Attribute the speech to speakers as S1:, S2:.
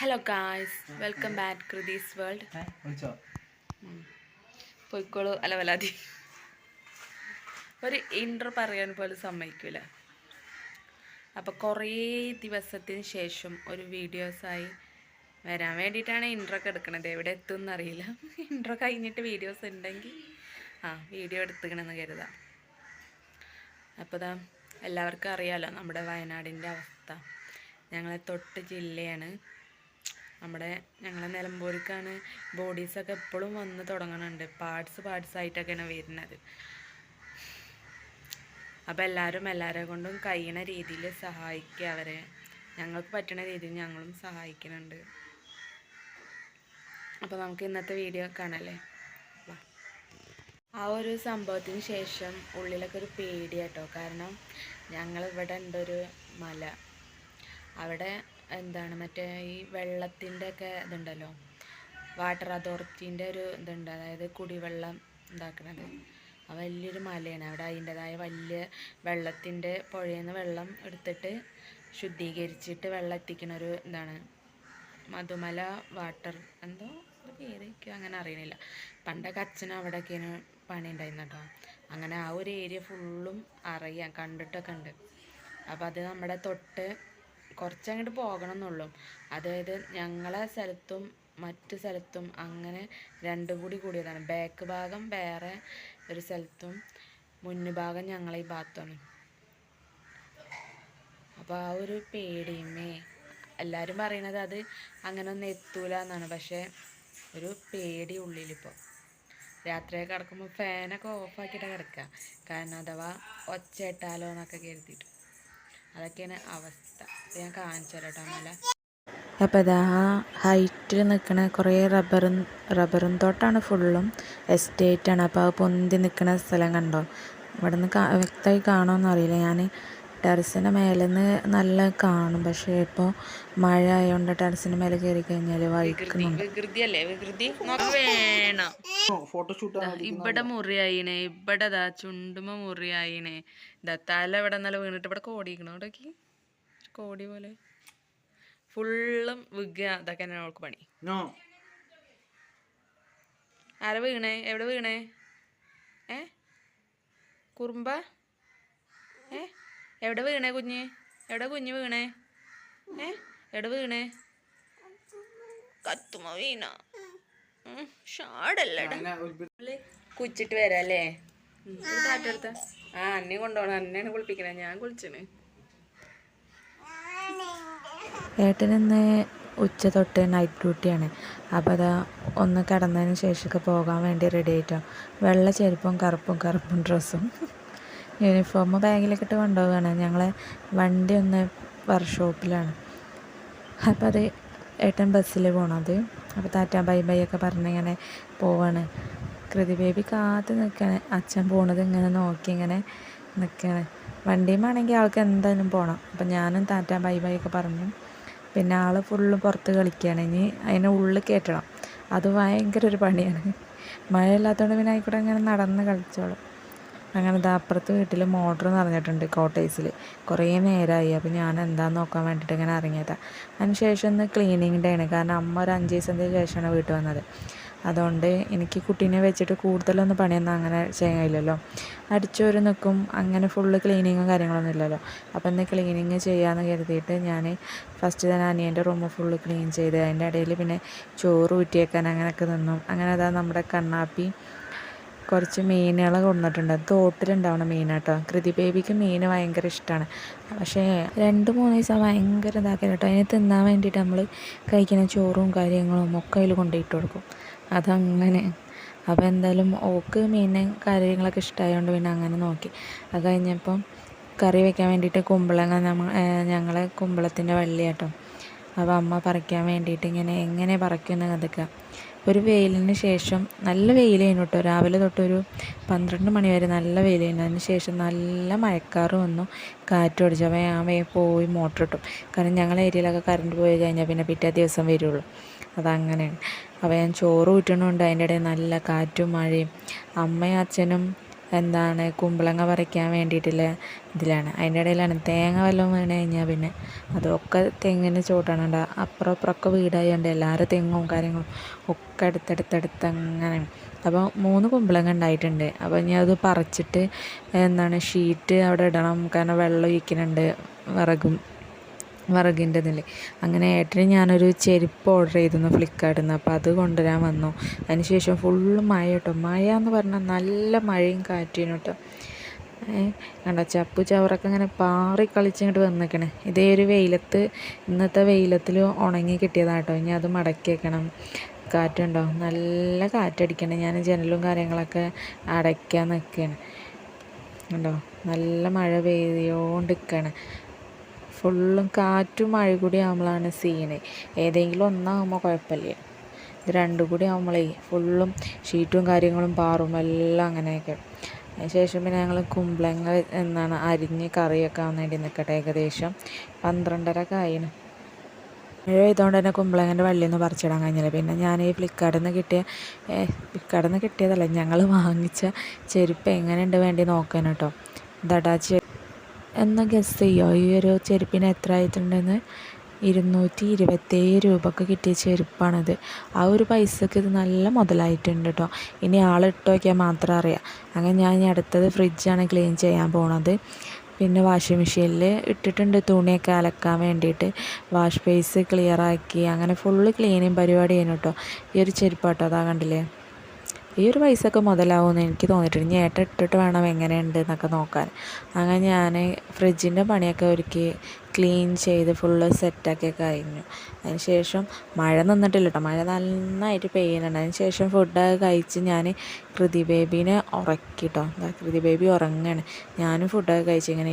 S1: Hello guys welcome back Krithi's world പൊയ്ക്കോളൂ. അല്ല വലാതി ഒരു ഇൻട്രോ പറയാൻ പോലും സമ്മതിക്കൂല. അപ്പോൾ കുറേ ദിവസത്തിന് ശേഷം ഒരു വീഡിയോസായി വരാൻ വേണ്ടിയിട്ടാണ് ഇൻട്രോ ഒക്കെ എടുക്കണത്. എവിടെ എത്തും എന്നറിയില്ല ഇൻട്രോ കഴിഞ്ഞിട്ട് വീഡിയോസ് ഉണ്ടെങ്കിൽ ആ വീഡിയോ എടുത്തുക്കണമെന്ന് കരുതാം. അപ്പോൾ ഇതാ എല്ലാവർക്കും അറിയാമല്ലോ നമ്മുടെ വയനാടിന്റെ അവസ്ഥ. ഞങ്ങളെ തൊട്ട് ജില്ലയാണ് നമ്മുടെ ഞങ്ങളെ നിലമ്പൂർക്കാണ് ബോഡീസൊക്കെ എപ്പോഴും വന്ന് തുടങ്ങുന്നുണ്ട് പാർട്സ് പാർട്സ് ആയിട്ടൊക്കെയാണ് വരുന്നത്. അപ്പോൾ എല്ലാവരും എല്ലാവരെ കൊണ്ടും കഴിയണ രീതിയിൽ സഹായിക്കുക അവരെ. ഞങ്ങൾക്ക് പറ്റുന്ന രീതിയിൽ ഞങ്ങളും സഹായിക്കുന്നുണ്ട് അപ്പോൾ നമുക്ക് ഇന്നത്തെ വീഡിയോ കാണാല്ലേ? ആ ഒരു സംഭവത്തിന് ശേഷം ഉള്ളിലൊക്കെ ഒരു പേടി കേട്ടോ കാരണം ഞങ്ങൾ ഇവിടെ ഉണ്ടൊരു മല. അവിടെ എന്താണ് മറ്റേ ഈ വെള്ളത്തിന്റെ ഒക്കെ ഇതുണ്ടല്ലോ വാട്ടർ അതോറിറ്റീന്റെ ഒരു ഇതുണ്ട് അതായത് കുടിവെള്ളം ഉണ്ടാക്കുന്നത് ആ വലിയൊരു മലയാണ് അവിടെ അതിന്റെതായ വലിയ വെള്ളത്തിന്റെ പുഴയിൽ നിന്ന് വെള്ളം എടുത്തിട്ട് ശുദ്ധീകരിച്ചിട്ട് വെള്ളം എത്തിക്കുന്ന ഒരു ഇതാണ്. മധുമല വാട്ടർ എന്തോ പേര് എനിക്ക് അങ്ങനെ അറിയണില്ല. പണ്ടൊക്കെ അച്ഛനും അവിടെയൊക്കെയാണ് പണി ഉണ്ടായിരുന്നു കേട്ടോ. അങ്ങനെ ആ ഒരു ഏരിയ ഫുള്ളും അറിയാം കണ്ടിട്ടൊക്കെ ഉണ്ട്. അപ്പോൾ അത് നമ്മുടെ തൊട്ട് കുറച്ചങ്ങോട്ട് പോകണം എന്നുള്ളൂ അതായത് ഞങ്ങളെ സ്ഥലത്തും മറ്റു സ്ഥലത്തും അങ്ങനെ രണ്ടും കൂടി കൂടിയതാണ്. ബാക്ക് ഭാഗം വേറെ ഒരു സ്ഥലത്തും മുന്നു ഭാഗം ഞങ്ങളെ ഈ ഭാഗത്താണ്. അപ്പോൾ ആ ഒരു പേടിയുമേ. എല്ലാവരും പറയണത് അത് അങ്ങനെ ഒന്നും എത്തൂല എന്നാണ് പക്ഷേ ഒരു പേടി ഉള്ളിലിപ്പോൾ രാത്രിയൊക്കെ കിടക്കുമ്പോൾ ഫാനൊക്കെ ഓഫാക്കിയിട്ട് കിടക്കുക കാരണം അഥവാ ഒച്ചയിട്ടാലോ എന്നൊക്കെ കരുതിയിട്ട്. അതൊക്കെയാണ് അവസ്ഥ. ഞാൻ കാണിച്ചു തരാം മല
S2: അപ്പോൾ ഇതാ ആ ഹൈറ്റിൽ നിൽക്കണ കുറേ റബ്ബറും റബ്ബറും തോട്ടാണ് ഫുള്ളും എസ്റ്റേറ്റാണ് അപ്പോൾ ആ പൊന്തി നിൽക്കുന്ന സ്ഥലം കണ്ടോ? ഇവിടെ നിന്ന് വ്യക്തമായി കാണുമെന്നറിയില്ല. ഞാൻ ടെറസിന്റെ മേലെ നിന്ന് നല്ല കാണും. പക്ഷേ ഇപ്പോൾ മഴ ആയതുകൊണ്ട് ടെറസിന്റെ മേലെ കയറി കഴിഞ്ഞാൽ
S3: ഫോട്ടോഷൂട്ട്
S1: ഇവിടെ മുറിയായിനെ ഇവിടെ ദാ ചുണ്ടുമ മുറിയായിനെ ഇതാ തല ഇവിടെ നല്ല വീണിട്ട് ഇവിടെ കോടിക്കണോ ഇവിടേക്ക് കോടി പോലെ. ഫുള്ളും വിഗ ഇതൊക്കെ തന്നെ അവൾക്ക് പണി. ആരെ വീണേ? എവിടെ വീണേ? ഏ? കുറുമ്പ? ഏ? എവിടെ വീണേ കുഞ്ഞ്? എവിടെ കുഞ്ഞ് വീണേ? ഏ? എവിടെ വീണേ? കത്തുമ വീണ. ഷാടല്ലടാ കുച്ചിട്ട് വരാല്ലേ ആ അന്നെ കൊണ്ടോണം. അന്നെയാണ് കുളിപ്പിക്കണേ. ഞാൻ കുളിച്ചണ്.
S2: ഏട്ടനെന്ന് ഉച്ച തൊട്ട് നൈറ്റ് ഡ്യൂട്ടിയാണ് അപ്പോൾ അതാ ഒന്ന് കിടന്നതിന് ശേഷമൊക്കെ പോകാൻ വേണ്ടി റെഡി ആയിട്ടോ. വെള്ള ചെരുപ്പും കറുപ്പും കറുപ്പും ഡ്രസ്സും യൂണിഫോം ബാഗിലൊക്കെ ഇട്ട് കൊണ്ടുപോവുകയാണ്. ഞങ്ങളെ വണ്ടി ഒന്ന് വർക്ക്ഷോപ്പിലാണ്. അപ്പോൾ അത് ഏട്ടൻ ബസ്സിൽ പോണത്. അപ്പോൾ താറ്റ ബൈ ബൈ ഒക്കെ പറഞ്ഞിങ്ങനെ പോവാണ്. കൃതി ബേബി കാത്ത് നിൽക്കുകയാണ് അച്ഛൻ പോണത് ഇങ്ങനെ നോക്കി ഇങ്ങനെ നിൽക്കുകയാണ് വണ്ടിയുമാണെങ്കിൽ ആൾക്ക് എന്തായാലും പോകണം അപ്പം ഞാനും താറ്റ ബൈ ബൈ ഒക്കെ പറഞ്ഞു. പിന്നെ ആൾ ഫുള്ള് പുറത്ത് കളിക്കുകയാണ്. ഇനി അതിനെ ഉള്ളിൽ കയറ്റണം. അത് ഭയങ്കര ഒരു പണിയാണ്. മഴയില്ലാത്തതുകൊണ്ട് പിന്നെ ആയിക്കൂടെ ഇങ്ങനെ നടന്ന് കളിച്ചോളും. അങ്ങനെ ദാ അപ്പുറത്ത് വീട്ടിൽ മോട്ടർ നിറഞ്ഞിട്ടുണ്ട് കോട്ടേഴ്സിൽ കുറേ നേരമായി അപ്പോൾ ഞാൻ എന്താന്ന് നോക്കാൻ വേണ്ടിയിട്ട് ഇങ്ങനെ ഇറങ്ങിയതാണ് അതിന് ശേഷം ഒന്ന് ക്ലീനിങ് ഡേ ആണ്. കാരണം അമ്മ ഒരു അഞ്ച് ദിവസത്തിന് ശേഷമാണ് വീട്ടിൽ വന്നത്. അതുകൊണ്ട് എനിക്ക് കുട്ടീനെ വെച്ചിട്ട് കൂടുതലൊന്നും പണിയൊന്നും അങ്ങനെ ചെയ്യാൻ കഴിയില്ലല്ലോ അടിച്ചോര് നിൽക്കും അങ്ങനെ ഫുള്ള് ക്ലീനിങ്ങും കാര്യങ്ങളൊന്നും ഇല്ലല്ലോ. അപ്പോൾ ഇന്ന് ക്ലീനിങ് ചെയ്യാമെന്ന് കരുതിയിട്ട് ഞാൻ ഫസ്റ്റ് തന്നെ അനിയന്റെ റൂം ഫുള്ള് ക്ലീൻ ചെയ്ത്. അതിന്റെ ഇടയിൽ പിന്നെ ചോറ് ഊറ്റിയേക്കാൻ അങ്ങനെയൊക്കെ നിന്നു. അങ്ങനെ അതാ നമ്മുടെ കണ്ണാപ്പി കുറച്ച് മീനുകൾ കൊണ്ടുവന്നിട്ടുണ്ട് തോട്ടിലുണ്ടാവണ മീനാട്ടോ കൃതി ബേബിക്ക് മീൻ ഭയങ്കര ഇഷ്ടമാണ് പക്ഷേ രണ്ട് മൂന്ന് ദിവസം ഭയങ്കര ഇതാക്കില്ല കേട്ടോ. അതിനെ തിന്നാൻ വേണ്ടിയിട്ട് നമ്മൾ കഴിക്കുന്ന ചോറും കാര്യങ്ങളും ഒക്കെ അതിൽ കൊണ്ടുപോയിട്ട് കൊടുക്കും. അതങ്ങനെ. അപ്പോൾ എന്തായാലും ഓക്ക് മീൻ കാര്യങ്ങളൊക്കെ ഇഷ്ടമായതുകൊണ്ട് പിന്നെ അങ്ങനെ നോക്കി. അത് കഴിഞ്ഞപ്പം കറി വെക്കാൻ വേണ്ടിയിട്ട് കുമ്പളങ്ങ നമ്മ ഞങ്ങളെ കുമ്പളത്തിന്റെ വള്ളി കേട്ടോ അപ്പോൾ അമ്മ പറിക്കാൻ വേണ്ടിയിട്ട് ഇങ്ങനെ എങ്ങനെ പറിക്കുമെന്ന് കഥക്കുക ഒരു വെയിലിന് ശേഷം നല്ല വെയിലായിരുന്നു കേട്ടോ രാവിലെ തൊട്ടൊരു പന്ത്രണ്ട് മണി വരെ നല്ല വെയിലായിരുന്നു അതിന് ശേഷം നല്ല മഴക്കാറ് വന്നു. കാറ്റും അടിച്ചു അപ്പോൾ ഞാൻ വേ പോയി മോട്ടർ ഇട്ടു. കാരണം ഞങ്ങളെ ഏരിയയിലൊക്കെ കറണ്ട് പോയി കഴിഞ്ഞാൽ പിന്നെ പിറ്റേ ദിവസം വരുള്ളൂ. അതങ്ങനെയാണ്. അപ്പോൾ ഞാൻ ചോറ് ഊറ്റണമുണ്ട് അതിന്റെ ഇടയിൽ നല്ല കാറ്റും മഴയും. അമ്മയും അച്ഛനും എന്താണ് കുമ്പളങ്ങ പറിക്കാൻ വേണ്ടിയിട്ടുള്ള ഇതിലാണ്. അതിന്റെ ഇടയിലാണ് തേങ്ങ വല്ലതും വീണ് കഴിഞ്ഞാൽ പിന്നെ അതൊക്കെ തെങ്ങിന് ചോട്ടാണ് ഉണ്ടാവുക അപ്പുറം അപ്പുറമൊക്കെ വീടായതുകൊണ്ട് എല്ലാവരും തെങ്ങും കാര്യങ്ങളും ഒക്കെ അടുത്തടുത്തടുത്ത് അങ്ങനെ അപ്പോൾ മൂന്ന് കുമ്പളങ്ങ ഉണ്ടായിട്ടുണ്ട്. അപ്പോൾ ഇനി അത് പറിച്ചിട്ട് എന്താണ് ഷീറ്റ് അവിടെ ഇടണം. കാരണം വെള്ളം ഒഴിക്കുന്നുണ്ട് വിറകും. വിറകിന്റെ നില. അങ്ങനെ ഏട്ടന് ഞാനൊരു ചെരുപ്പ് ഓർഡർ ചെയ്തിരുന്നു ഫ്ലിപ്കാർട്ടിൽ നിന്ന്. അപ്പോൾ അത് കൊണ്ടുവരാൻ വന്നു. അതിനുശേഷം ഫുള്ള് മഴ കേട്ടോ. മഴ എന്ന് പറഞ്ഞാൽ നല്ല മഴയും കാറ്റും കേട്ടോ. കണ്ട? ചപ്പു ചവറൊക്കെ ഇങ്ങനെ പാറി കളിച്ചിങ്ങോട്ട് വന്നിക്കണേ ഇതേ ഒരു വെയിലത്ത് ഇന്നത്തെ വെയിലത്തിൽ ഉണങ്ങി കിട്ടിയതാട്ടോ ഇനി അത് മടക്കി വെക്കണം. കാറ്റുണ്ടോ നല്ല കാറ്റടിക്കണേ ഞാൻ ജനലും കാര്യങ്ങളൊക്കെ അടയ്ക്കാൻ നിൽക്കുകയാണ് കണ്ടോ? നല്ല മഴ പെയ്തുകൊണ്ടിരിക്കുകയാണ് ഫുള്ളും കാറ്റും മഴ കൂടി ആകുമ്പോഴാണ് സീന് ഏതെങ്കിലും ഒന്നാകുമ്പോൾ കുഴപ്പമില്ല ഇത് രണ്ടും കൂടി ആകുമ്പോഴേ ഫുള്ളും ഷീറ്റും കാര്യങ്ങളും പാറും എല്ലാം അങ്ങനെയൊക്കെ. അതിന് ശേഷം പിന്നെ ഞങ്ങൾ കുമ്പളങ്ങ എന്നാണ് അരിഞ്ഞ് കറിയൊക്കെ ആവാൻ വേണ്ടി നിൽക്കട്ടെ ഏകദേശം പന്ത്രണ്ടര ആയിന്. മഴ പെയ്തുകൊണ്ട് തന്നെ കുമ്പളങ്ങന്റെ വള്ളിയൊന്നും പറിച്ചിടാൻ കഴിഞ്ഞില്ല. പിന്നെ ഞാൻ ഈ ഫ്ലിപ്കാർട്ടിൽ നിന്ന് കിട്ടിയ ഫ്ലിപ്കാർട്ടിൽ നിന്ന് കിട്ടിയതല്ല ഞങ്ങൾ വാങ്ങിച്ച ചെരുപ്പ് എങ്ങനെയുണ്ട് വേണ്ടി നോക്കാൻ കേട്ടോ ദടാ ചെ എന്ന് ഗസ് ചെയ്യോ? ഈ ഒരു ചെരുപ്പിന് എത്ര ആയിട്ടുണ്ടെന്ന്? ഇരുന്നൂറ്റി ഇരുപത്തേഴ് രൂപക്ക് കിട്ടിയ ചെരുപ്പാണിത്. ആ ഒരു പൈസക്ക് ഇത് നല്ല മുതലായിട്ടുണ്ട് കേട്ടോ ഇനി ആളിട്ട് നോക്കിയാൽ മാത്രം അറിയാം. അങ്ങനെ ഞാൻ ഇനി അടുത്തത് ഫ്രിഡ്ജാണ് ക്ലീൻ ചെയ്യാൻ പോണത്. പിന്നെ വാഷിംഗ് മെഷീനിൽ ഇട്ടിട്ടുണ്ട് തുണിയൊക്കെ അലക്കാൻ വേണ്ടിയിട്ട്. വാഷ് ബേസ് ക്ലിയറാക്കി അങ്ങനെ ഫുള്ള് ക്ലീനിങ് പരിപാടി ചെയ്യുന്നു കേട്ടോ ഈ ഒരു ചെരുപ്പാട്ടോ അതാ കണ്ടില്ലേ? ഈ ഒരു പൈസയൊക്കെ മുതലാവുമെന്ന് എനിക്ക് തോന്നിയിട്ടുണ്ട്. ഇനി ഏട്ട ഇട്ടിട്ട് വേണം എങ്ങനെയുണ്ട് എന്നൊക്കെ നോക്കാൻ. അങ്ങനെ ഞാൻ ഫ്രിഡ്ജിന്റെ പണിയൊക്കെ ഒരുക്കി ക്ലീൻ ചെയ്ത് ഫുള്ള് സെറ്റാക്കി കഴിഞ്ഞു. അതിന് ശേഷം മഴ നിന്നിട്ടില്ല കേട്ടോ. മഴ നന്നായിട്ട് പെയ്യുന്നുണ്ട്. അതിന് ശേഷം ഫുഡൊക്കെ കഴിച്ച് ഞാൻ കൃതി ബേബീനെ ഉറക്കിട്ടോ കൃതി ബേബി ഉറങ്ങുകയാണ് ഞാനും ഫുഡൊക്കെ കഴിച്ച് ഇങ്ങനെ